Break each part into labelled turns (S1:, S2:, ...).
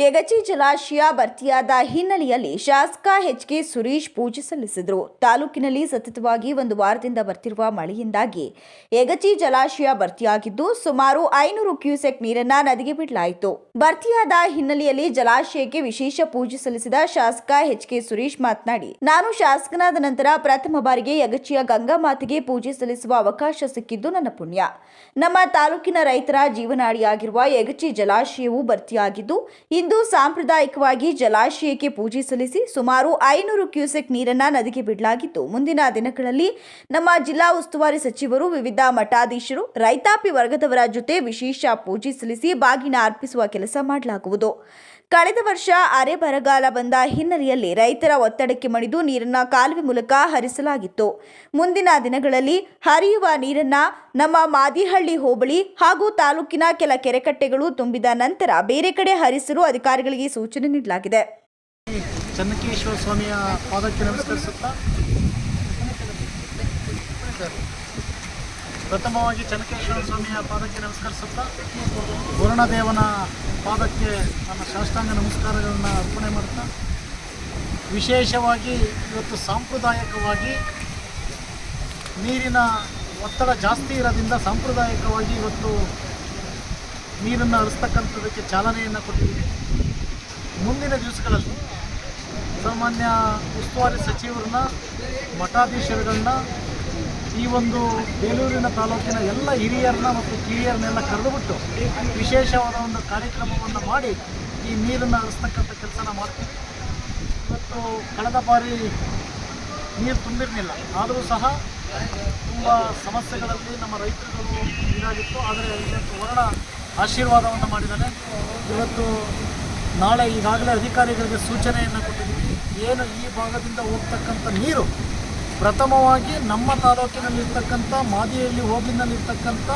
S1: ಯಗಚಿ ಜಲಾಶಯ ಭರ್ತಿಯಾದ ಹಿನ್ನೆಲೆಯಲ್ಲಿ ಶಾಸಕ ಎಚ್ ಕೆ ಸುರೇಶ್ ಪೂಜೆ ಸಲ್ಲಿಸಿದರು. ತಾಲೂಕಿನಲ್ಲಿ ಸತತವಾಗಿ ಒಂದು ವಾರದಿಂದ ಬರ್ತಿರುವ ಮಳೆಯಿಂದಾಗಿ ಯಗಚಿ ಜಲಾಶಯ ಭರ್ತಿಯಾಗಿದ್ದು, ಸುಮಾರು ಐನೂರು ಕ್ಯೂಸೆಕ್ ನೀರನ್ನ ನದಿಗೆ ಬಿಡಲಾಯಿತು. ಭರ್ತಿಯಾದ ಹಿನ್ನೆಲೆಯಲ್ಲಿ ಜಲಾಶಯಕ್ಕೆ ವಿಶೇಷ ಪೂಜೆ ಸಲ್ಲಿಸಿದ ಶಾಸಕ ಎಚ್ ಕೆ ಸುರೇಶ್ ಮಾತನಾಡಿ, ನಾನು ಶಾಸಕನಾದ ನಂತರ ಪ್ರಥಮ ಬಾರಿಗೆ ಯಗಚಿಯ ಗಂಗಾ ಮಾತೆಗೆ ಪೂಜೆ ಸಲ್ಲಿಸುವ ಅವಕಾಶ ಸಿಕ್ಕಿದ್ದು ನನ್ನ ಪುಣ್ಯ. ನಮ್ಮ ತಾಲೂಕಿನ ರೈತರ ಜೀವನಾಡಿಯಾಗಿರುವ ಯಗಚಿ ಜಲಾಶಯವು ಭರ್ತಿಯಾಗಿದ್ದು, ಇಂದು ಸಾಂಪ್ರದಾಯಿಕವಾಗಿ ಜಲಾಶಯಕ್ಕೆ ಪೂಜೆ ಸಲ್ಲಿಸಿ ಸುಮಾರು ಐನೂರು ಕ್ಯೂಸೆಕ್ ನೀರನ್ನ ನದಿಗೆ ಬಿಡಲಾಗಿತ್ತು. ಮುಂದಿನ ದಿನಗಳಲ್ಲಿ ನಮ್ಮ ಜಿಲ್ಲಾ ಉಸ್ತುವಾರಿ ಸಚಿವರು, ವಿವಿಧ ಮಠಾಧೀಶರು, ರೈತಾಪಿ ವರ್ಗದವರ ಜೊತೆ ವಿಶೇಷ ಪೂಜೆ ಸಲ್ಲಿಸಿ ಬಾಗಿನ ಅರ್ಪಿಸುವ ಕೆಲಸ ಮಾಡಲಾಗುವುದು. ಕಳೆದ ವರ್ಷ ಅರೆ ಬರಗಾಲ ಬಂದ ಹಿನ್ನೆಲೆಯಲ್ಲಿ ರೈತರ ಒತ್ತಡಕ್ಕೆ ಮಣಿದು ನೀರನ್ನ ಕಾಲುವೆ ಮೂಲಕ ಹರಿಸಲಾಗಿತ್ತು. ಮುಂದಿನ ದಿನಗಳಲ್ಲಿ ಹರಿಯುವ ನೀರನ್ನ ನಮ್ಮ ಮಾದಿಹಳ್ಳಿ ಹೋಬಳಿ ಹಾಗೂ ತಾಲೂಕಿನ ಕೆಲ ಕೆರೆಕಟ್ಟೆಗಳು ತುಂಬಿದ ನಂತರ ಬೇರೆ ಕಡೆ ಹರಿಸಲು ಅಧಿಕಾರಿಗಳಿಗೆ ಸೂಚನೆ ನೀಡಲಾಗಿದೆ.
S2: ಸ್ವಾಮಿಯ ಪಾದಕ್ಕೆ ನಮಸ್ಕರಿಸುತ್ತಾ. ಪ್ರಥಮವಾಗಿ ಚನ್ನಕೇಶ್ವರ ಸ್ವಾಮಿಯ ಪಾದಕ್ಕೆ ನಮಸ್ಕರಿಸುತ್ತಾ ವರುಣದೇವನ ಪಾದಕ್ಕೆ ನನ್ನ ಶಾಸ್ತ್ರಾಂಗ ನಮಸ್ಕಾರಗಳನ್ನು ಅರ್ಪಣೆ ಮಾಡ್ತಾ ವಿಶೇಷವಾಗಿ ಇವತ್ತು ಸಾಂಪ್ರದಾಯಿಕವಾಗಿ ನೀರಿನ ಒತ್ತಡ ಜಾಸ್ತಿ ಇರೋದ್ರಿಂದ ಸಾಂಪ್ರದಾಯಿಕವಾಗಿ ಇವತ್ತು ನೀರನ್ನು ಹರಿಸ್ತಕ್ಕಂಥದ್ದಕ್ಕೆ ಚಾಲನೆಯನ್ನು ಕೊಟ್ಟಿದ್ದೀವಿ. ಮುಂದಿನ ದಿವಸಗಳಲ್ಲಿ ಸಾಮಾನ್ಯ ಉಸ್ತುವಾರಿ ಸಚಿವರನ್ನ, ಮಠಾಧೀಶರುಗಳನ್ನ ಈ ಒಂದು ಬೇಲೂರಿನ ತಾಲೂಕಿನ ಎಲ್ಲ ಹಿರಿಯರನ್ನ ಮತ್ತು ಕಿರಿಯರನ್ನೆಲ್ಲ ಕರೆದುಬಿಟ್ಟು ವಿಶೇಷವಾದ ಒಂದು ಕಾರ್ಯಕ್ರಮವನ್ನು ಮಾಡಿ ಈ ನೀರನ್ನು ಹರಿಸ್ತಕ್ಕಂಥ ಕೆಲಸನ ಮಾಡ್ತೀವಿ. ಇವತ್ತು ಕಳೆದ ಬಾರಿ ನೀರು ತುಂಬಿರಲಿಲ್ಲ. ಆದರೂ ಸಹ ತುಂಬ ಸಮಸ್ಯೆಗಳಲ್ಲಿ ನಮ್ಮ ರೈತರುಗಳು ಇದಾಗಿತ್ತು ಆದರೆ ಇವತ್ತು ವರ್ಣ ಆಶೀರ್ವಾದವನ್ನು ಮಾಡಿದ್ದಾನೆ ಇವತ್ತು ನಾಳೆ ಈಗಾಗಲೇ ಅಧಿಕಾರಿಗಳಿಗೆ ಸೂಚನೆಯನ್ನು ಕೊಟ್ಟಿದ್ದೀವಿ. ಏನು ಈ ಭಾಗದಿಂದ ಹೋಗ್ತಕ್ಕಂಥ ನೀರು ಪ್ರಥಮವಾಗಿ ನಮ್ಮ ತಾಲೂಕಿನಲ್ಲಿರ್ತಕ್ಕಂಥ ಮಾದಿಯಲ್ಲಿ ಹೋಬಿನಲ್ಲಿರ್ತಕ್ಕಂಥ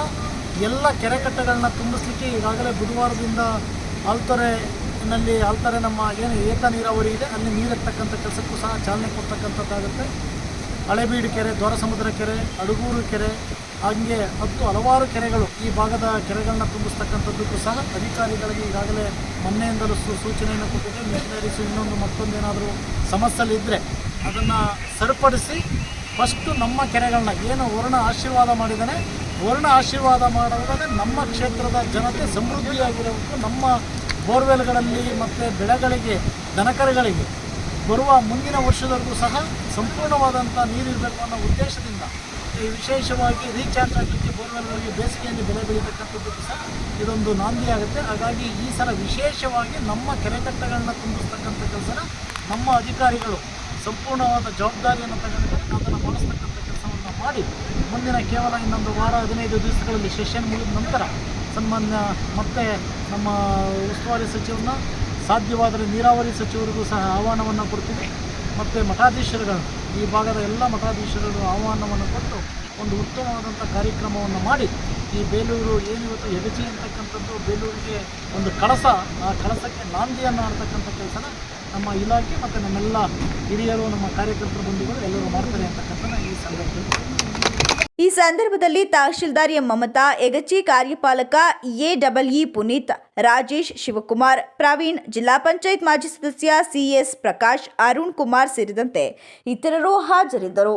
S2: ಎಲ್ಲ ಕೆರೆಕಟ್ಟೆಗಳನ್ನ ತುಂಬಿಸ್ಲಿಕ್ಕೆ ಈಗಾಗಲೇ ಬುಧವಾರದಿಂದ ಆಲ್ತೊರೆನಲ್ಲಿ, ಆಲ್ತೊರೆ ನಮ್ಮ ಏನು ಏಕ ನೀರಾವರಿ ಇದೆ, ಅಲ್ಲಿ ನೀರಿರ್ತಕ್ಕಂಥ ಕೆಲಸಕ್ಕೂ ಸಹ ಚಾಲನೆ ಕೊಡ್ತಕ್ಕಂಥದ್ದಾಗುತ್ತೆ. ಹಳೆಬೀಡು ಕೆರೆ, ದ್ವಾರಸಮುದ್ರ ಕೆರೆ, ಅಡುಗೂರು ಕೆರೆ, ಹಾಗೆ ಹತ್ತು ಹಲವಾರು ಕೆರೆಗಳು ಈ ಭಾಗದ ಕೆರೆಗಳನ್ನ ತುಂಬಿಸ್ತಕ್ಕಂಥದ್ದಕ್ಕೂ ಸಹ ಅಧಿಕಾರಿಗಳಿಗೆ ಈಗಾಗಲೇ ಮೊನ್ನೆಯಿಂದಲೂ ಸೂಚನೆಯನ್ನು ಕೊಟ್ಟಿದೆ. ಇನ್ನೊಂದು ಮತ್ತೊಂದೇನಾದರೂ ಸಮಸ್ಯೆಲಿದ್ದರೆ ಅದನ್ನು ಸರಿಪಡಿಸಿ ಫಸ್ಟು ನಮ್ಮ ಕೆರೆಗಳನ್ನ ಏನು ವರ್ಣ ಆಶೀರ್ವಾದ ಮಾಡಿದ್ದಾನೆ, ವರ್ಣ ಆಶೀರ್ವಾದ ಮಾಡೋದಾದ್ರೆ ನಮ್ಮ ಕ್ಷೇತ್ರದ ಜನತೆ ಸಮೃದ್ಧಿಯಾಗಿರೋದು ನಮ್ಮ ಬೋರ್ವೆಲ್ಗಳಲ್ಲಿ ಮತ್ತು ಬೆಳೆಗಳಿಗೆ, ದನಕರುಗಳಿಗೆ ಬರುವ ಮುಂದಿನ ವರ್ಷದವರೆಗೂ ಸಹ ಸಂಪೂರ್ಣವಾದಂಥ ನೀರಿರಬೇಕು ಅನ್ನೋ ಉದ್ದೇಶದಿಂದ ಈ ವಿಶೇಷವಾಗಿ ರೀಚಾರ್ಜ್ ಆಗಲಿಕ್ಕೆ ಬೋರ್ವೆಲ್ಗಳಿಗೆ ಬೇಸಿಗೆಯಲ್ಲಿ ಬೆಳೆ ಬೆಳೀತಕ್ಕಂಥದ್ದು ಸಹ ಇದೊಂದು ನಾಂದಿ ಆಗುತ್ತೆ. ಹಾಗಾಗಿ ಈ ಸಲ ವಿಶೇಷವಾಗಿ ನಮ್ಮ ಕೆರೆಕಟ್ಟೆಗಳನ್ನ ತುಂಬಿಸ್ತಕ್ಕಂಥ ಕೆಲಸನ ನಮ್ಮ ಅಧಿಕಾರಿಗಳು ಸಂಪೂರ್ಣವಾದ ಜವಾಬ್ದಾರಿಯನ್ನು ತೆಗೆದುಕೊಂಡು ಅದನ್ನು ಬಳಸ್ತಕ್ಕಂಥ ಕೆಲಸವನ್ನು ಮಾಡಿ ಮುಂದಿನ ಕೇವಲ ಇನ್ನೊಂದು ವಾರ, ಹದಿನೈದು ದಿವಸಗಳಲ್ಲಿ ಸೆಷನ್ ಮುಗಿದ ನಂತರ ಸನ್ಮಾನ್ಯ ಮತ್ತೆ ನಮ್ಮ ಉಸ್ತುವಾರಿ ಸಚಿವರನ್ನ, ಸಾಧ್ಯವಾದರೆ ನೀರಾವರಿ ಸಚಿವರಿಗೂ ಸಹ ಆಹ್ವಾನವನ್ನು ಕೊಡ್ತೀವಿ. ಮತ್ತು ಮಠಾಧೀಶರುಗಳು, ಈ ಭಾಗದ ಎಲ್ಲ ಮಠಾಧೀಶರುಗಳು ಆಹ್ವಾನವನ್ನು ಕೊಟ್ಟು ಒಂದು ಉತ್ತಮವಾದಂಥ ಕಾರ್ಯಕ್ರಮವನ್ನು ಮಾಡಿ ಈ ಬೇಲೂರು ಏನಿವತ್ತು ಯಗಚಿ ಅಂತಕ್ಕಂಥದ್ದು, ಬೇಲೂರಿಗೆ ಒಂದು ಕಳಸ, ಆ ಕಳಸಕ್ಕೆ ನಾಂದಿಯನ್ನು ಆಡ್ತಕ್ಕಂಥ ಕೆಲಸನ ನಮ್ಮ ಇಲಾಖೆ ಮತ್ತು ನಮ್ಮೆಲ್ಲ ಹಿರಿಯರು, ನಮ್ಮ ಕಾರ್ಯಕರ್ತರ ಬಂಧುಗಳು ಎಲ್ಲರೂ ಮಾಡ್ತಾರೆ ಅಂತಕ್ಕಂಥ ಈ ಸಂದರ್ಭದಲ್ಲಿ.
S1: ಈ ಸಂದರ್ಭದಲ್ಲಿ ತಹಶೀಲ್ದಾರ್ ಎಂ ಮಮತಾ ಯಗಚಿ ಕಾರ್ಯಪಾಲಕ ಎ ಇ ಪುನೀತ್, ರಾಜೇಶ್ ಶಿವಕುಮಾರ್, ಪ್ರವೀಣ್ ಜಿಲ್ಲಾ ಪಂಚಾಯತ್ ಮಾಜಿ ಸದಸ್ಯ ಸಿಎಸ್ ಪ್ರಕಾಶ್, ಅರುಣ್ ಕುಮಾರ್ ಸೇರಿದಂತೆ ಇತರರು ಹಾಜರಿದ್ದರು.